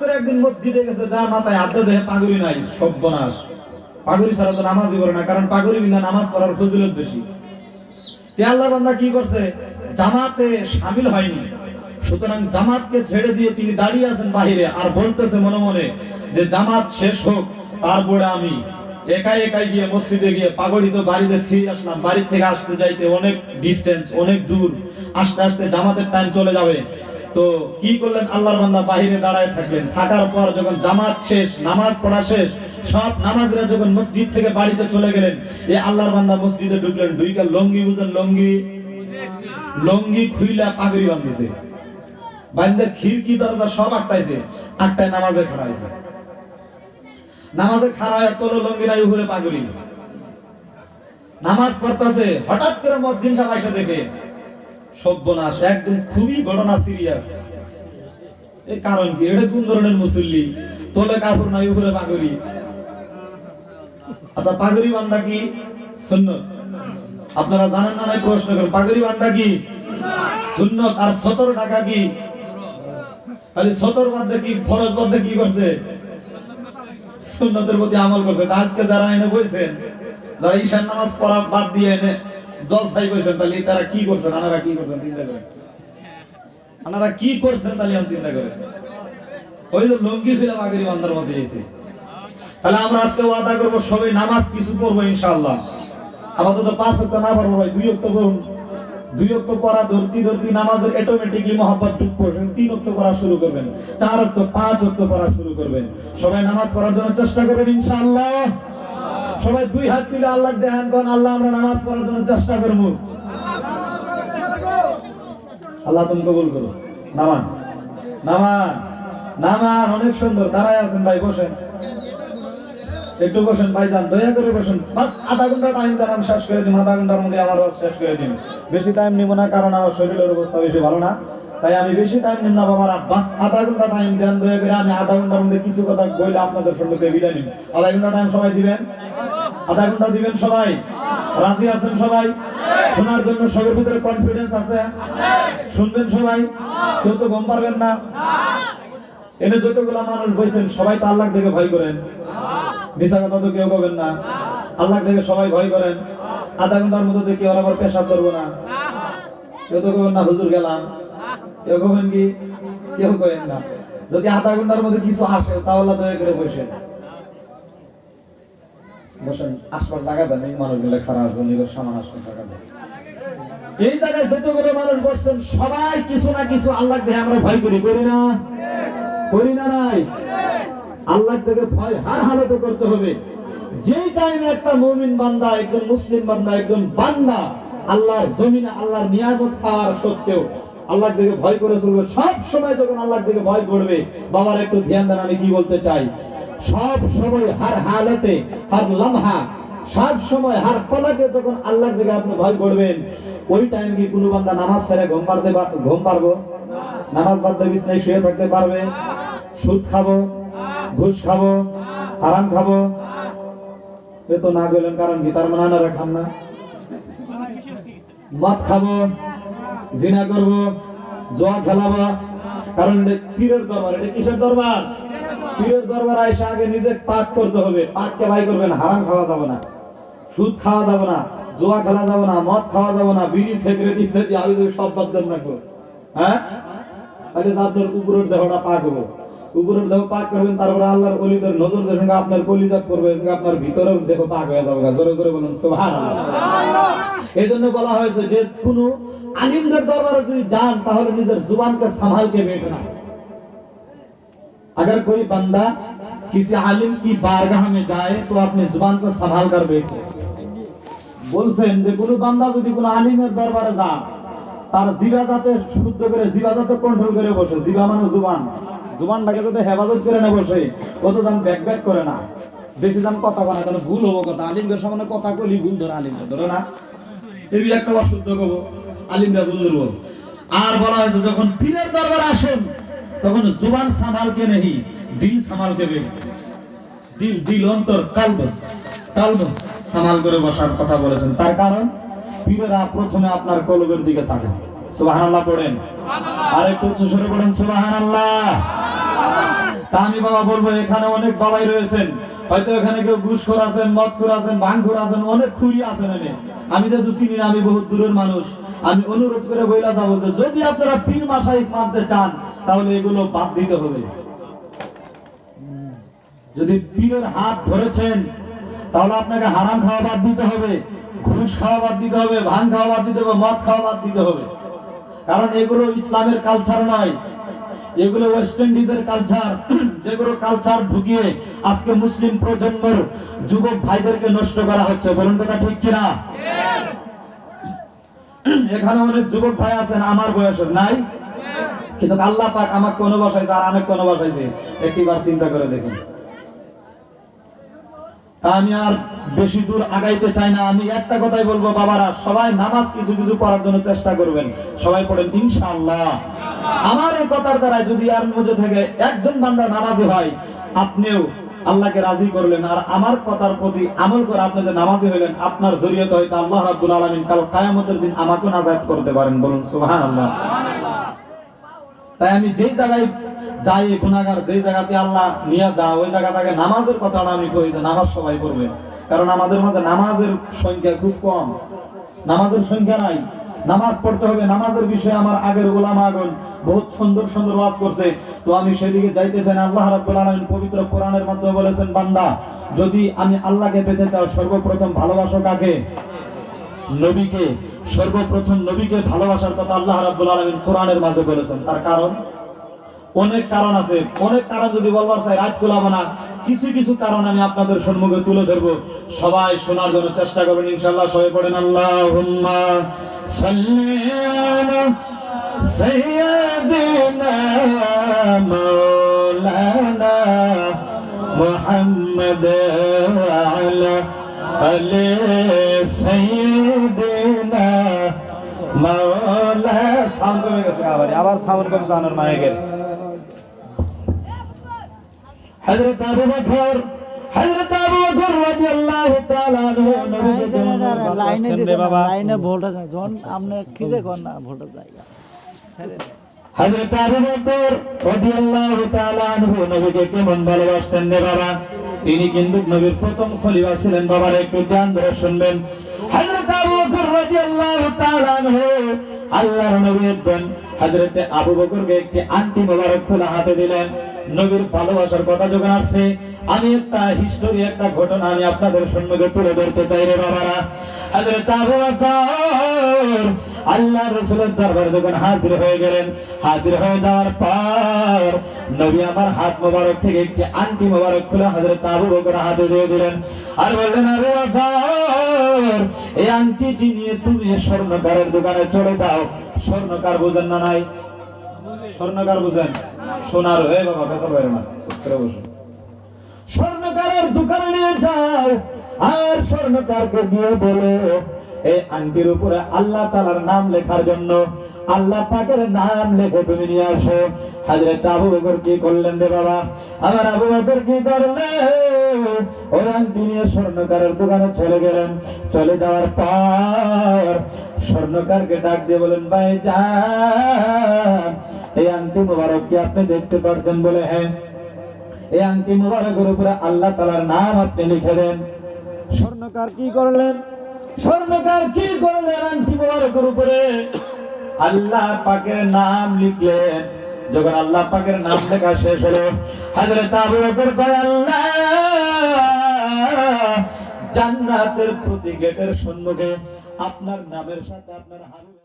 জামাতকে ছেড়ে দিয়ে তিনি দাঁড়িয়ে আছেন বাহিরে, আর বলতেছে মনে মনে যে জামাত শেষ হোক তারপরে আমি একাই একাই গিয়ে মসজিদে গিয়ে পাগড়ি তো বাড়িতে ফিরে আসলাম বাড়ি থেকে আসতে যাইতে অনেক ডিস্টেন্স অনেক দূর। আস্তে আস্তে জামাতের টাইম চলে যাবে। তো কি করলেন? আল্লাহর বান্দা বাহিরে দাঁড়ায় থাকলেন। থাকার পর যখন জামাত শেষ, নামাজ পড়া শেষ, সব নামাজরা যখন মসজিদ থেকে বাড়িতে চলে গেলেন এই আল্লাহর বান্দা মসজিদে ঢুকলেন, ঢুইকা লঙ্গি বুঝেন, লঙ্গি লঙ্গি খুইলা পাগড়ি বাঁধতেছে বান্ধে খিড়কি, দরজা সব আটটাইছে আটটায় নামাজে খাড়াইছে। নামাজে খাড়ায় তোর লঙ্গি নাই উপরে পাগড়ি। নামাজ পড়তাছে, হঠাৎ করে মসজিদ সাহেব এসে দেখে সব্যনাশ, একদম খুবই ঘটনা সিরিয়াস এই কারণ কি? এটা কোন ধরনের মুসল্লি? তোলে কাপড় নাই, উপরে পাগড়ি। আচ্ছা পাগড়ি বান্দা কি? সুন্নত। আপনারা জানেন না নাই প্রশ্ন করেন। পাগড়ি বান্দা কি? সুন্নত। আর সতর টাকা কি? তাহলে সতর বাদে কি, ফরজ বাদে কি করছে? সুন্নতের প্রতি আমল করছে। আজকে যারা এনে বইছেন, যারা ঈশান নামাজ পড়া বাদ দিয়ে এনে জলসাই কইছেন তাহলে, তারা কি করছেন? আনারা কি করছেন? চিন্তা করেন। আনারা কি করছেন তাহলে আমি চিন্তা করেন। ওই যে লঙ্গি ফিরে বাগেরি বান্দার মধ্যে এসে তাহলে আমরা আজকে ওয়াদা করব সবাই নামাজ কিছু পড়ব ইনশাআল্লাহ। আপাতত পাঁচ অক্ট না পারব ভাই, দুই অক্ট করুন দুই অক্ট পড়া ধরতি ধরতি নামাজের অটোমেটিকলি মহাব্বত ঢুক পড়ছেন তিন অক্ট পড়া শুরু করবেন। চার অক্ট পাঁচ অক্ট পড়া শুরু করবেন। সবাই নামাজ পড়ার জন্য চেষ্টা করবেন ইনশাআল্লাহ। সবাই দুই হাত তুলে আল্লাহ দেখান কোন আল্লাহ আমরা নামাজ পড়ার জন্য চেষ্টা করব। আল্লাহ তুমি কবুল করো। নামান নামান নামান, অনেক সুন্দর। দাঁড়ায় আছেন ভাই, বসেন। একটু বসেন ভাইজান দয়া করে বসেন। বাস, আধা ঘণ্টা টাইম দেন, আমি শেষ করে দিন আধা ঘণ্টার মধ্যে আমার শেষ করে দিন। বেশি টাইম নিব না, কারণ আমার শরীরের অবস্থা বেশি ভালো না। তাই আমি বেশি টাইম নিব না, বাবার বাস আধা ঘণ্টা টাইম দেন দয়া করে, আমি আধা ঘণ্টার মধ্যে কিছু কথা বইলে আপনাদের সম্মুখে বিদায় নিন আধা ঘণ্টা টাইম সবাই দিবেন? আধা ঘণ্টা দিবেন সবাই? রাজি আছেন সবাই? শোনার জন্য সবার ভিতরে কনফিডেন্স আছে? শুনবেন সবাই? কেউ তো গম পারবেন না? এনে যতগুলা মানুষ বইছেন, সবাই তো আল্লাহ দেখে ভয় করেন। মিশা কথা তো কেউ করবেন না। আল্লাহ দেখে সবাই ভয় করেন। আধা ঘণ্টার মধ্যে দেখি ওরা আবার পেশাব করব না। কেউ তো করবেন না, হুজুর গেলাম। কেউ কি? কেউ করেন না। যদি মধ্যে কিছু আসে, তাহলে দয়া করে বসেন। আসবার জায়গা দেন, এই মানুষগুলো খারাপ সামান আসবেন জায়গা দেন। এই জায়গায় মানুষ বসছেন, সবাই কিছু না কিছু আল্লাহ আমরা ভয় করি করি না? করি না নাই? আল্লাহ ভয় হার হালতে করতে হবে। টাইমে একটা মুমিন বান্দা, একজন মুসলিম বান্দা, একজন বান্দা, আল্লাহর জমিনে, আল্লাহর নিয়ামত খাওয়ার সত্ত্বেও আল্লাহ থেকে ভয় করে চলবে। সব সময় যখন আল্লাহ থেকে ভয় করবে, বাবার একটু ধ্যান দেন, আমি কি বলতে চাই? সব সময় হার হালতে, হার লামহা, সব সময় হার পলাকে যখন আল্লাহ থেকে আপনি ভয় করবেন, ওই টাইম কি কোনো বান্দা নামাজ ছেড়ে ঘুম পারতে পার- ঘুম পারব নামাজ বাদ বিছনায় শুয়ে থাকতে পারবে? সুদ খাব? ঘুষ খাব? আরাম খাব? এ তো না গেলেন কারণ কি? তার মানে খান না। মদ খাব? জিনা করব জোয়া খেলাবো। কারণ এটা পীরের দরবার এটা কিসের দরবার? পীরের দরবার আইসা আগে নিজে পাক করতে হবে। পাককে ভাই করবেন হারাম খাওয়া যাবে না। সুদ খাওয়া যাবে না জোয়া খেলা যাবে না মদ খাওয়া যাবে না বিড়ি সিগারেট ইত্যাদি আমি যদি সব বাদ দেন না গো। হ্যাঁ? তাহলে আপনার উপরের দেহটা পাক হবে। উপরের দেহ পাক করবেন তারপরে আল্লাহর অলিদের নজর যে সঙ্গে আপনার কলিজাত করবে আপনার ভিতরের দেহ পাক হয়ে যাবে জোরে জোরে বলুন সুবহানাল্লাহ। এই জন্য বলা হয়েছে যে কোন আলিমদের দরবারে যদি যান তাহলে নিজের জুবানকে संभाल के बैठना अगर कोई बंदा किसी आलिम की बारगाह में जाए तो अपनी जुबान को संभाल कर बैठे বলছেন যে কোন বান্দা যদি কোন আলিমের দরবারে যান তার জিবা যাতে শুদ্ধ করে জিবা যাতে কন্ট্রোল করে বসে জিবা মানে জুবান জুবানটাকে যাতে হেফাজত করে না বসে কত দাম ব্যাক ব্যাক করে না বেশি দাম কথা বলে তাহলে ভুল হবো কথা আলিমদের সামনে কথা কলি ভুল ধরে আলিমদের ধরো না এই একটা অশুদ্ধ কব আলিমরা ধরবো আর বলা হয়েছে যখন পীরের দরবারে আসেন তখন জুবান সামালকে নেই দিল সামালকে দিল। দিল অন্তর কালব কালব সামাল করে বসার কথা বলেছেন। তার কারণ পীরেরা প্রথমে আপনার কলবের দিকে তাকান। সুবহানাল্লাহ পড়েন। আর একটু উচ্চ স্বরে পড়েন সুবহানাল্লাহ। তা আমি বাবা বলব, এখানে অনেক বাবাই রয়েছেন। হয়তো এখানে কেউ ঘুষখোর আছেন, মদখোর আছেন, ভাঙখোর আছেন, অনেক খুরি আছেন এনে। আমি যেহেতু চিনি না, আমি বহুত দূরের মানুষ, আমি অনুরোধ করে বইলা যাব যে যদি আপনারা পীর মাসাইক মানতে চান, তাহলে এগুলো বাদ দিতে হবে। যদি পীরের হাত ধরেছেন, তাহলে আপনাকে হারাম খাওয়া বাদ দিতে হবে, ঘুষ খাওয়া বাদ দিতে হবে ভাঙ খাওয়া বাদ দিতে হবে, মদ খাওয়া বাদ দিতে হবে। কারণ এগুলো ইসলামের কালচার নয়, এগুলো ওয়েস্ট ইন্ডিজের কালচার যেগুলো কালচার ঢুকিয়ে আজকে মুসলিম প্রজন্মের যুবক ভাইদেরকে নষ্ট করা হচ্ছে। বলুন কথা ঠিক কিনা? এখানে অনেক যুবক ভাই আছেন আমার বয়সের নাই। কিন্তু আল্লাহ পাক আমাকে কোনো বসাইছে আর আমি কোনো বসাইছে একটিবার চিন্তা করে দেখুন। আমি আর বেশি দূর আগাইতে চাই না। আমি একটা কথাই বলব, বাবারা, সবাই নামাজ কিছু কিছু পড়ার জন্য চেষ্টা করবেন। সবাই পড়েন, ইনশাআল্লাহ। আমার এই কথার দ্বারা যদি আর মধ্যে থেকে একজন বান্দা নামাজি হয়, আপনিও আল্লাহকে রাজি করলেন। আর আমার কথার প্রতি আমল করে আপনি যে নামাজি হইলেন, আপনার জরিয়তে হয়তো আল্লাহ রাব্বুল আলামিন কাল কিয়ামতের দিন আমাকেও নাজাত করতে পারেন। বলুন, সুবহানাল্লাহ। তাই আমি যেই জায়গায় যাই গুণাগার যেই জায়গাতে আল্লাহ নিয়ে যা, ওই জায়গা থেকে নামাজের কথাটা আমি কই যে নামাজ সবাই পড়বে। কারণ আমাদের মাঝে নামাজের সংখ্যা খুব কম। নামাজের সংখ্যা নাই। নামাজ পড়তে হবে, নামাজের বিষয়ে আমার আগের ওলামা আগন বহুত সুন্দর সুন্দর ওয়াজ করছে। তো আমি সেদিকে যাইতে চাই আল্লাহ রাব্বুল আলামিন পবিত্র কোরআনের মাধ্যমে বলেছেন, বান্দা, যদি আমি আল্লাহকে পেতে চাও, সর্বপ্রথম ভালোবাসো কাকে? নবীকে। সর্বপ্রথম নবীকে ভালোবাসার কথা আল্লাহ রাব্বুল আলামিন কোরআনের মাঝে বলেছেন। তার কারণ? অনেক কারণ আছে। অনেক কারণ যদি বলবার চাই, রাত খোলাবো না। কিছু কিছু কারণ আমি আপনাদের সম্মুখে তুলে ধরবো। সবাই শোনার জন্য চেষ্টা করবেন ইনশাল্লাহ সবাই পড়েন, আল্লাহুম্মা সাল্লি আলা সাইয়্যিদিনা মাওলানা মুহাম্মদ আলা সাউন্ড কমে গেছে, আবার আবার সাউন্ড কমছে আনার মায়ের হযরত আবু বকর হযরত আবু বকর রাদিয়াল্লাহু তাআলা আনহু নবীকে যেমন লাইনে দিছে বাবা। লাইনে ভোল্টেজ নাই যখন আপনি খিজে কর না ভোল্টেজ জায়গা হযরত আবু বকর রাদিয়াল্লাহু তাআলা আনহু নবীকে কেমন ভালোবাসতেন রে বাবা? তিনি কিন্তু নবীর প্রথম খলিফা ছিলেন বাবার একটু ধ্যান ধরে শুনবেন। হযরত আবু বকর রাদিয়াল্লাহু তাআলা আনহু আল্লাহর নবী একজন হযরত আবু বকরকে একটি আংটি মোবারক খোলা হাতে দিলেন। নবীর ভালোবাসার কথা যখন আসছে, আমি একটা হিস্টোরি একটা ঘটনা আমি আপনাদের সম্মুখে তুলে ধরতে চাই রে বাবারা। হযরত আবু বকর আল্লাহ রাসূলের দরবারে যখন হাজির হয়ে গেলেন, হাজির হয়ে যাওয়ার পর নবী আমার হাত মোবারক থেকে একটি আংটি মোবারক খুলে হযরত আবু বকর হাতে দিয়ে দিলেন। আর বললেন, আবু বকর, এই আংটিটি নিয়ে তুমি স্বর্ণকারের দোকানে চলে যাও। স্বর্ণকার বুঝেন না নাই? স্বর্ণকার বুঝেন? সোনার। হয়ে বাবা কাছে বাইরে না করে বসুন। স্বর্ণকারের দোকানে নিয়ে যাও আর স্বর্ণকারকে দিয়ে বলো এই আংটির উপরে আল্লাহ তালার নাম লেখার জন্য, আল্লাহ পাকের নাম লেখে তুমি নিয়ে আসো। হাজরত আবু বকর কি করলেন রে বাবা? আমার আবু বকর কি করলেন? ওই আংটি নিয়ে স্বর্ণকারের দোকানে চলে গেলেন। চলে যাওয়ার পর স্বর্ণকারকে ডাক দিয়ে বলেন ভাই এই আংটি মোবারক কি আপনি দেখতে পারছেন? বলে হ্যাঁ। এই আংটি মোবারকের উপরে আল্লাহ তালার নাম আপনি লিখে দেন। স্বর্ণকার কি করলেন? স্বর্ণকার কি করলেন আংটি মোবারকের উপরে? আল্লাহ পাকের নাম লিখলেন। যখন আল্লাহ পাকের নাম লেখা শেষ হলো, হাজরত আবু বকর কয়, আল্লাহ, জান্নাতের প্রতি গেটের সম্মুখে আপনার নামের সাথে আপনার হাবিবের